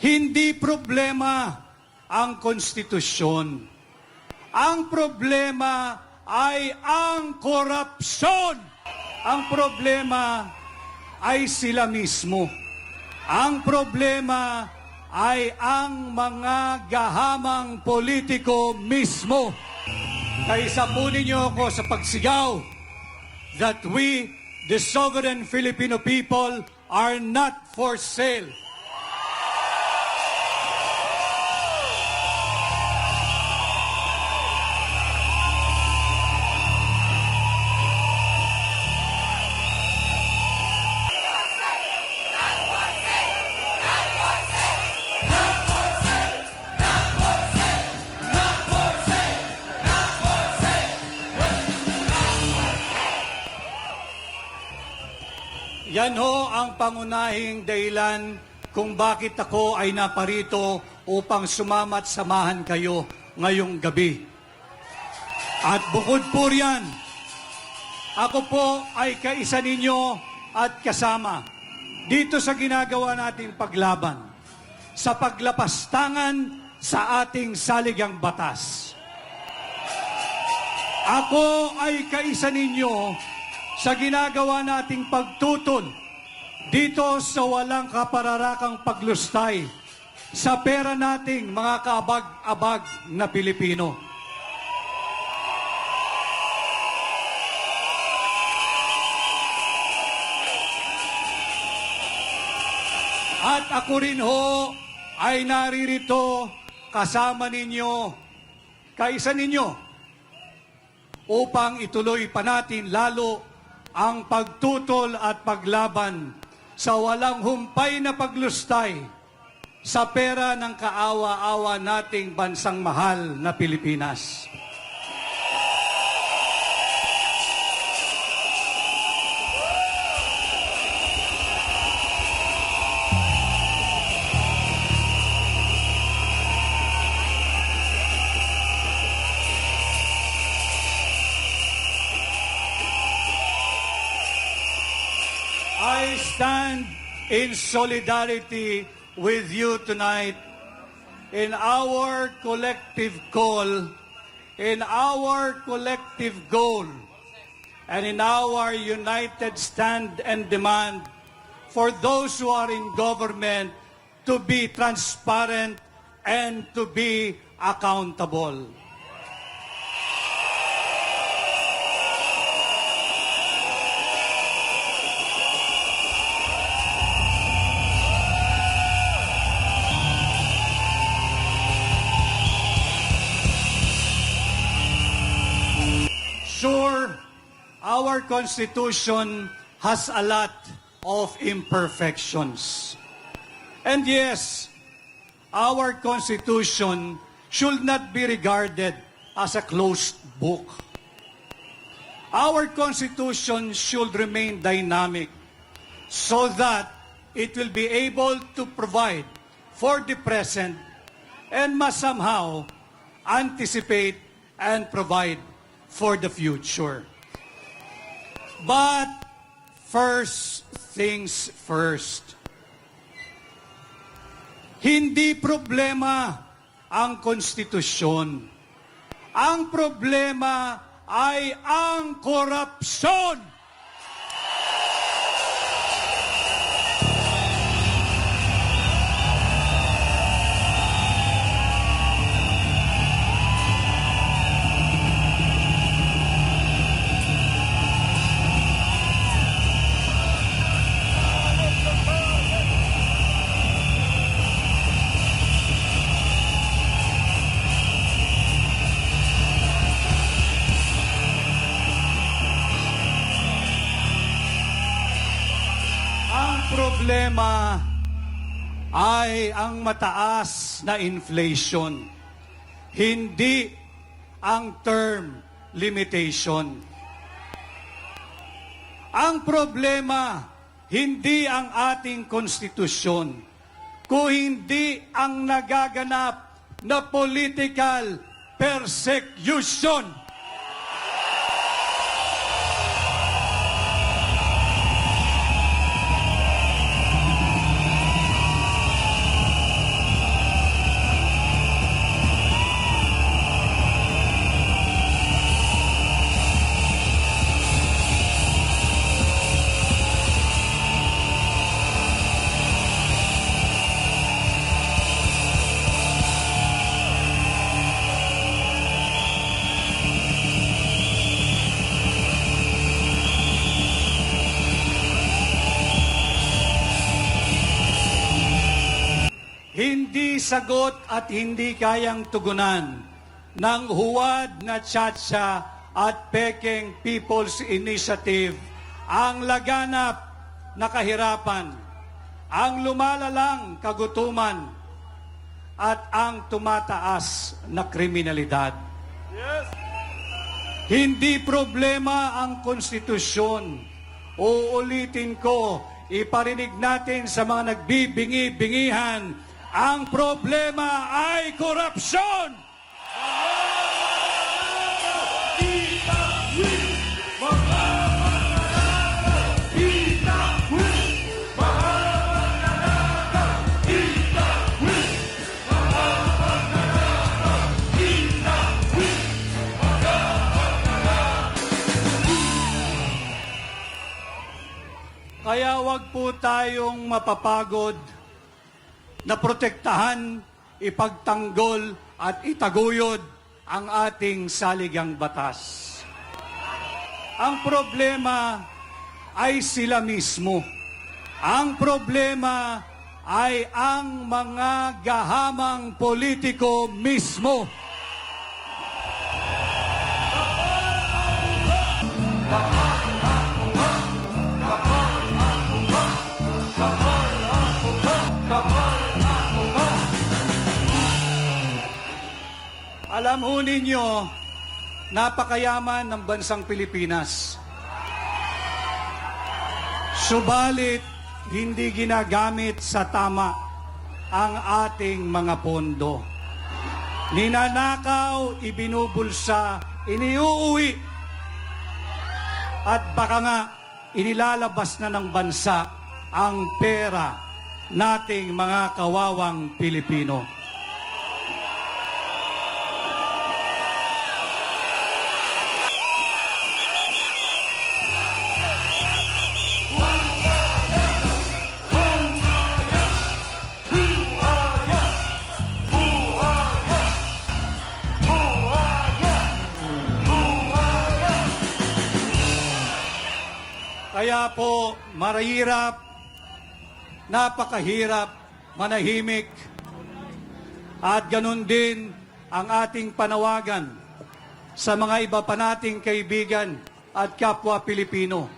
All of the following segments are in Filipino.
Hindi problema ang konstitusyon. Ang problema ay ang korupsyon. Ang problema ay sila mismo. Ang problema ay ang mga gahamang politiko mismo. Kaisa po ninyo ako sa pagsigaw that we, the sovereign Filipino people, are not for sale. Yan ho ang pangunahing dahilan kung bakit ako ay naparito upang sumamat samahan kayo ngayong gabi. At bukod po riyan, ako po ay kaisa ninyo at kasama dito sa ginagawa nating paglaban sa paglapastangan sa ating saligang batas. Ako ay kaisa ninyo sa ginagawa nating pagtutol dito sa walang kapararakang paglustay sa pera nating mga kaabag-abag na Pilipino. At ako rin ho ay naririto kasama ninyo, kaisa ninyo, upang ituloy pa natin lalo ang pagtutol at paglaban sa walang humpay na paglustay sa pera ng kaawa-awa nating bansang mahal na Pilipinas. Stand in solidarity with you tonight in our collective call, in our collective goal, and in our united stand and demand for those who are in government to be transparent and to be accountable. Our Constitution has a lot of imperfections. And yes, our Constitution should not be regarded as a closed book. Our Constitution should remain dynamic so that it will be able to provide for the present and must somehow anticipate and provide for the future. But first things first. Hindi problema ang konstitusyon. Ang problema ay ang korupsyon. Problema ay ang mataas na inflation, hindi ang term limitation. Ang problema, hindi ang ating konstitusyon, kung hindi ang nagaganap na political persecution. Hindi sagot at hindi kayang tugunan ng huwad na Chacha at Peking People's Initiative ang laganap na kahirapan, ang lumalalang kagutuman, at ang tumataas na kriminalidad. Hindi problema ang konstitusyon. Uulitin ko, iparinig natin sa mga nagbibingi-bingihan, ang problema ay korupsyon! Kaya wag po tayong mapapagod na protektahan, ipagtanggol at itaguyod ang ating saligang batas. Ang problema ay sila mismo. Ang problema ay ang mga gahamang politiko mismo. Alam ho ninyo, napakayaman ng bansang Pilipinas. Subalit, hindi ginagamit sa tama ang ating mga pondo. Ninanakaw, ibinubulsa, iniuuwi. At baka nga, inilalabas na ng bansa ang pera nating mga kawawang Pilipino. Po, marahirap, napakahirap, manahimik, at ganun din ang ating panawagan sa mga iba pa nating kaibigan at kapwa Pilipino.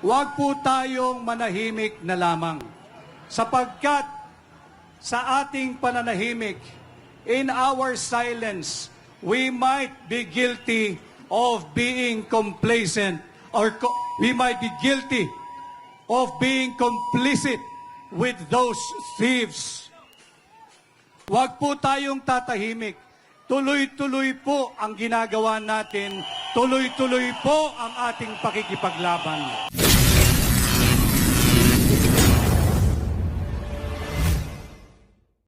Huwag po tayong manahimik na lamang sapagkat sa ating pananahimik, in our silence, we might be guilty of being complacent or co- we might be guilty of being complicit with those thieves. Huwag po tayong tatahimik. Tuloy-tuloy po ang ginagawa natin. Tuloy-tuloy po ang ating pakikipaglaban.